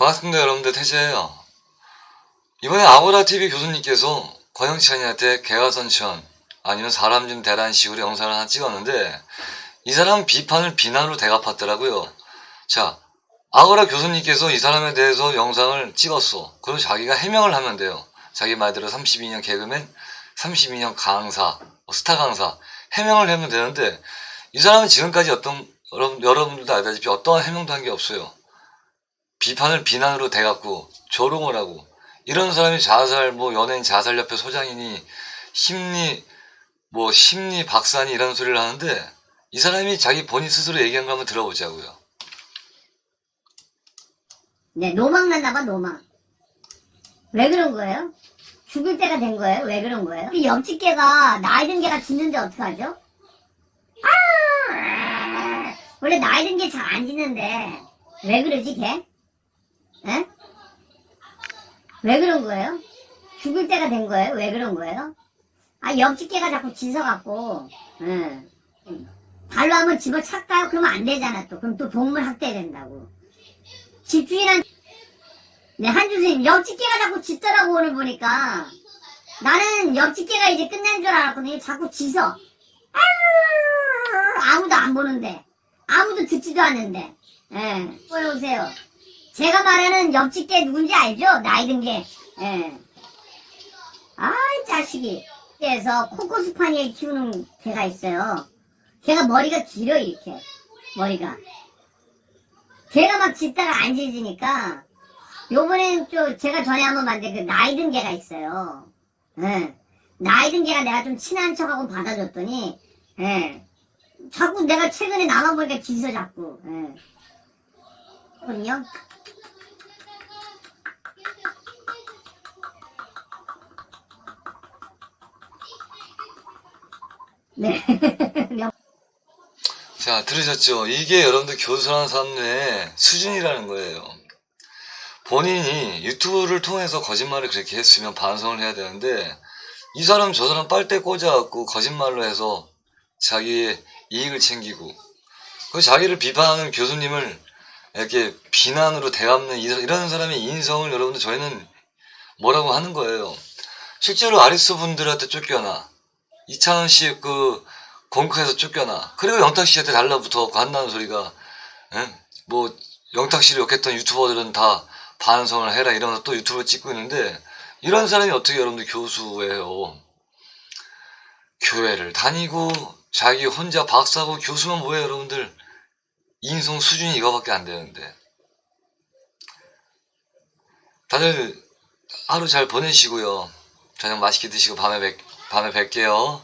반갑습니다 여러분들. 태재예요. 이번에 아고라TV 교수님께서 권영찬이한테 개가선천 아니면 사람 좀 대란 식으로 영상을 하나 찍었는데 이 사람 비판을 비난으로 대갚았더라고요. 자 아고라 교수님께서 이 사람에 대해서 영상을 찍었어. 그럼 자기가 해명을 하면 돼요. 자기 말대로 32년 개그맨 32년 강사 뭐 스타 강사 해명을 하면 되는데 이 사람은 지금까지 어떤 여러분, 여러분들도 알다시피 어떠한 해명도 한 게 없어요 비판을 비난으로 대갖고 조롱을 하고 이런 사람이 자살 뭐 연예인 자살협회 소장이니 심리 뭐 심리 박사니 이런 소리를 하는데 이 사람이 자기 본인 스스로 얘기한 거 한번 들어보자고요. 네, 노망 났나봐, 노망. 왜 그런 거예요? 죽을 때가 된 거예요? 왜 그런 거예요? 이 옆집 개가, 나이 든 개가 짖는데 어떡하죠? 아! 원래 나이 든 개 잘 안 짖는데, 왜 그러지, 개? 에? 왜 그런 거예요? 죽을 때가 된 거예요? 왜 그런 거예요? 아, 옆집 개가 자꾸 짖어갖고, 예. 발로 한번 집어찼까요? 그러면 안 되잖아, 또. 그럼 또 동물 학대된다고. 집주인한 네, 한주선님 옆집개가 자꾸 짖더라고 오늘 보니까 나는 옆집개가 이제 끝난 줄 알았거든요 자꾸 짖어 아무도 안 보는데 아무도 듣지도 않는데 예, 보여오세요 제가 말하는 옆집 개 누군지 알죠? 나이 든게 예. 아이 자식이 그래서 코코스파니엘 키우는 개가 있어요 걔가 머리가 길어 이렇게 머리가 걔가 막 짖다가 안 짖으니까 요번엔 또 제가 전에 한번 만든 그 나이 든 개가 있어요. 예. 나이 든 개가 내가 좀 친한 척하고 받아줬더니 예. 자꾸 내가 최근에 나만 보니까 짖어 자꾸 예. 거든요. 네. 자, 들으셨죠? 이게 여러분들 교수라는 사람의 수준이라는 거예요. 본인이 유튜브를 통해서 거짓말을 그렇게 했으면 반성을 해야 되는데, 이 사람 저 사람 빨대 꽂아갖고 거짓말로 해서 자기의 이익을 챙기고, 그 자기를 비판하는 교수님을 이렇게 비난으로 대갚는 이- 이런 사람의 인성을 여러분들 저희는 뭐라고 하는 거예요. 실제로 아리스 분들한테 쫓겨나, 이창원 씨그 공크에서 쫓겨나. 그리고 영탁 씨한테 달라붙어 한다는 소리가, 예? 뭐, 영탁 씨를 욕했던 유튜버들은 다 반성을 해라 이러면서 또 유튜브를 찍고 있는데, 이런 사람이 어떻게 여러분들 교수예요. 교회를 다니고, 자기 혼자 박사고 교수면 뭐예요, 여러분들. 인성 수준이 이거밖에 안 되는데. 다들 하루 잘 보내시고요. 저녁 맛있게 드시고 밤에 뵙, 밤에 뵐게요.